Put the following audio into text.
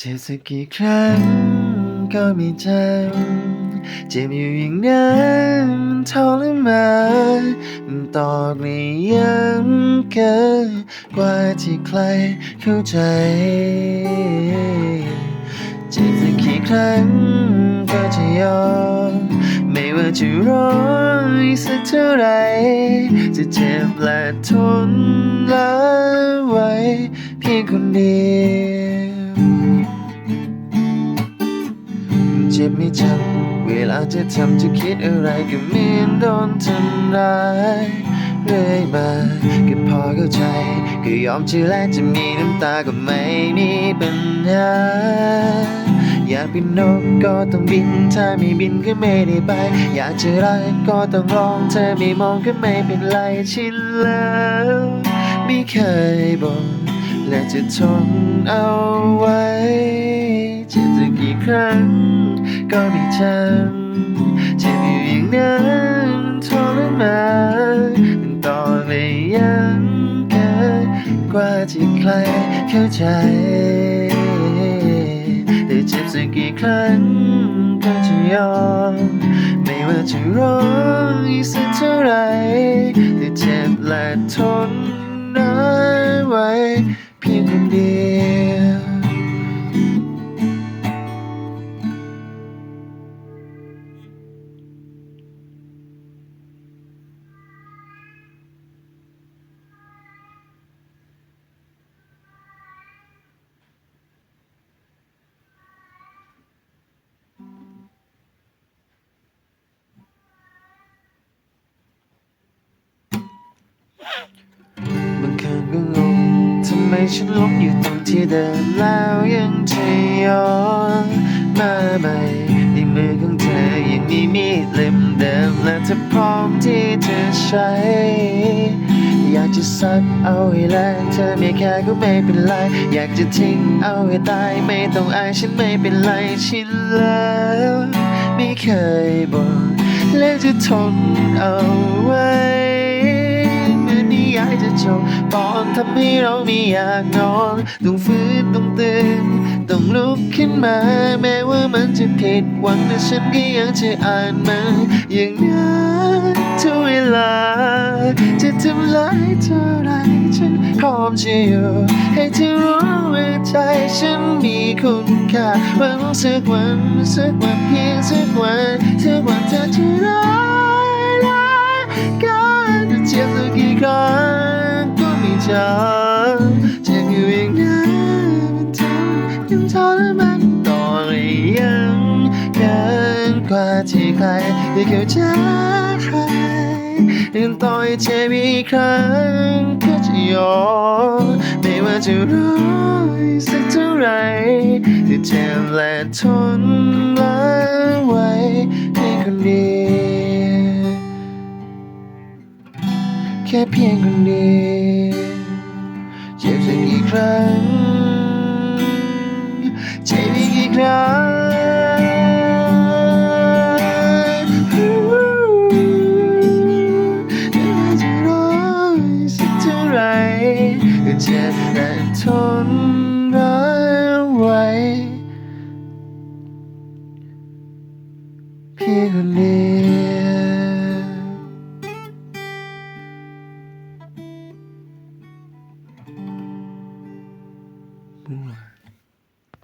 เจ็บสักกี่ครั้งก็ไม่จำเจ็บอยู่อย่างนั้นทรมานตอกในย้ำเกินกว่าที่ใครเข้าใจ เจ็บสักกี่ครั้งก็จะยอม ไม่ว่าจะร้อยสักเท่าไหรจะเจ็บและทนละไว้เพียงคนเดียว จ็บไม่จำเวลาจะทำจะคิดอะไรก็เหมือนโดนทำร้ายเรื่อยมาก็พอเข้าใจ ก็ยอมเชื่อและจะมีน้ำตาก็ไม่มีปัญหาอยากเป็นนกก็ต้องบิน ถ้าไม่บินก็ไม่ได้ไป อยากจะรักก็ต้องร้อง เธอไม่มองก็ไม่เป็นไรชินแล้วไม่เคยบอกและจะทนเอาไว้เจ็บจะกี่ครั้ง ก็ไม่จำเจ็บอยู่อย่างนั้นทรมานต่อไม่ยังเกินกว่าที่ใครเข้าใจแต่เจ็บสักกี่ครั้งก็จะยอมไม่ว่าจะร้องอีกสักเท่าไรแต่เจ็บและทนน้อยไว้เพียงคนเดียว ฉันหลงอยู่ตรงที่เดิมแล้วยังจะย้อนมาใหม่ในมือของเธอยังมีมีดเล่มเดิมและเธอพร้อมที่จะใช้ อยากจะซัดเอาให้แรงเธอไม่แค่ก็ไม่เป็นไร อยากจะทิ้งเอาให้ตายไม่ต้องอายฉันไม่เป็นไรชินแล้วไม่เคยบอกและจะทนเอาไว้ จะจบตอนทำให้เราไม่อยากนอนต้องฟื้นต้องตื่นต้องลุกขึ้นมา แม้ว่ามันจะผิดหวังแต่ฉันก็ยังจะอ่านมันอย่างนั้นทุกเวลา จะทำร้ายเท่าไรฉันพร้อมจะอยู่ให้เธอรู้ว่าใจฉันมีคุณค่าหวังสักวันสักวันเพียงสักวันสักวันเธอจะร้า ยังทรมานต่อเลยยังเกินกว่าที่ใครจะเข้าใจยังต่อยเจ็บอีกครั้งก็จะยอมไม่ว่าจะร้อยสักเท่าไหรจะเจ็บและทนละไว้ให้คนเดียวแค่เพียงคนเดียวเจ็บสักกี่ครั้ง เท่าไหรก็เจ็บและทนร้ายไว้เพียงคนเดียว